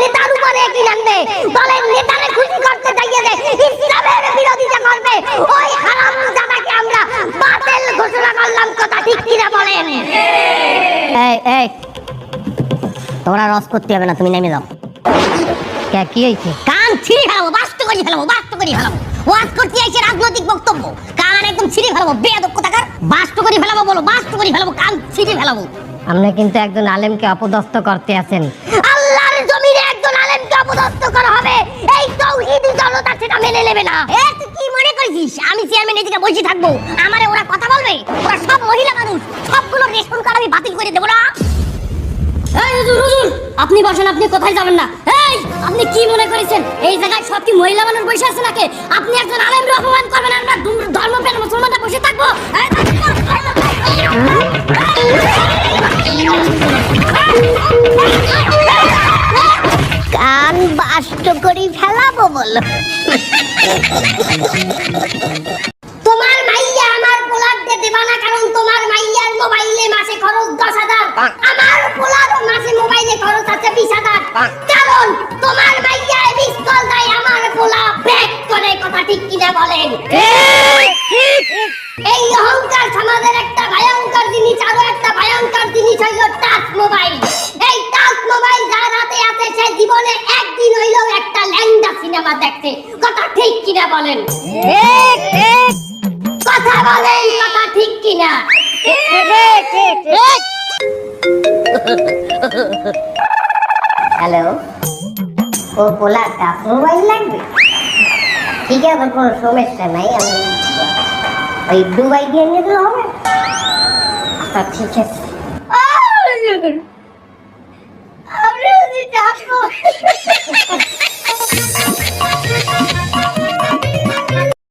নেতার উপরে কি লাগবে? দলের নেতারে খুশি করতে চাইয়ে ইসলামের বিরোধিতা করবে ওই হারাম জাদাকে আমরা বাতিল ঘোষণা করলাম কথা ঠিক কিনা বলেন? এই এই তোমরা রস করতে হবে না তুমি নেমে যাও। কে কি হয়েছে? কান ছিঁড়ে ফেলাবো বাস্ত করে ফেলাবো বাস্ত করে ফেলাবো। ওয়াজ করতে আইছে রাজনৈতিক বক্তব্য। কান একদম ছিঁড়ে ফেলাবো বেয়াদব কোথাকার? বাস্ত করে ফেলাবো বলো বাস্ত করে ফেলাবো কান ছিঁড়ে ফেলাবো। আপনি কিন্তু একজন আলেমকে অপদস্থ করতে আছেন। সেটা মেনে নেবে না। এ, তুই কি মনে করেছিস আমি চেয়ারম্যান এদিকে বসে থাকব। আমারে ওরা কথা বলবে? ওরা সব মহিলা মানুষ। সবগুলো রেশন কার্ড আমি বাতিল করে দেবো না? এই হুজুর হুজুর, আপনি বসেন, আপনি কোথায় যাবেন না? এই, আপনি কি মনে করেছেন? এই জায়গায় সব কি মহিলা মানুষ বসে আছে নাকি? আপনি একজন আলেমকে অপমান করবেন বাষ্ট করি ফেলাবো বলো। তোমার মাইয়া আমার পোলার দেবা না, কারণ তোমার মাইয়ার মোবাইলে মাসে খরচ দশ হাজার। আমার পোলার মাসে মোবাইলে খরচ আছে বিশ হাজার। কারণ তোমার মাইয়া বিশ কল আমার পোলা ব্যাক করে, কথা ঠিক কিনা বলেন। এই অহংকার সমাজের একটা ভয়ঙ্কর জিনিস, আরও একটা ভয়ঙ্কর জিনিস হইল টাচ মোবাইল এই টাচ মোবাইল যার হাতে আছে, সে জীবনে একদিন ল্যাংডা সিনেমা দেখছে কথা ঠিক কিনা বলেন? ঠিক ঠিক। কথা বলেন কথা ঠিক কিনা? ঠিক ঠিক ঠিক। হ্যালো? ও পোলা টাচ মোবাইল লাগবে? ঠিক আছে কোনো সমস্যা নাই আমি ওই দুবাই দিয়ে নিয়ে দিলে হবে। আচ্ছা ঠিক আছে।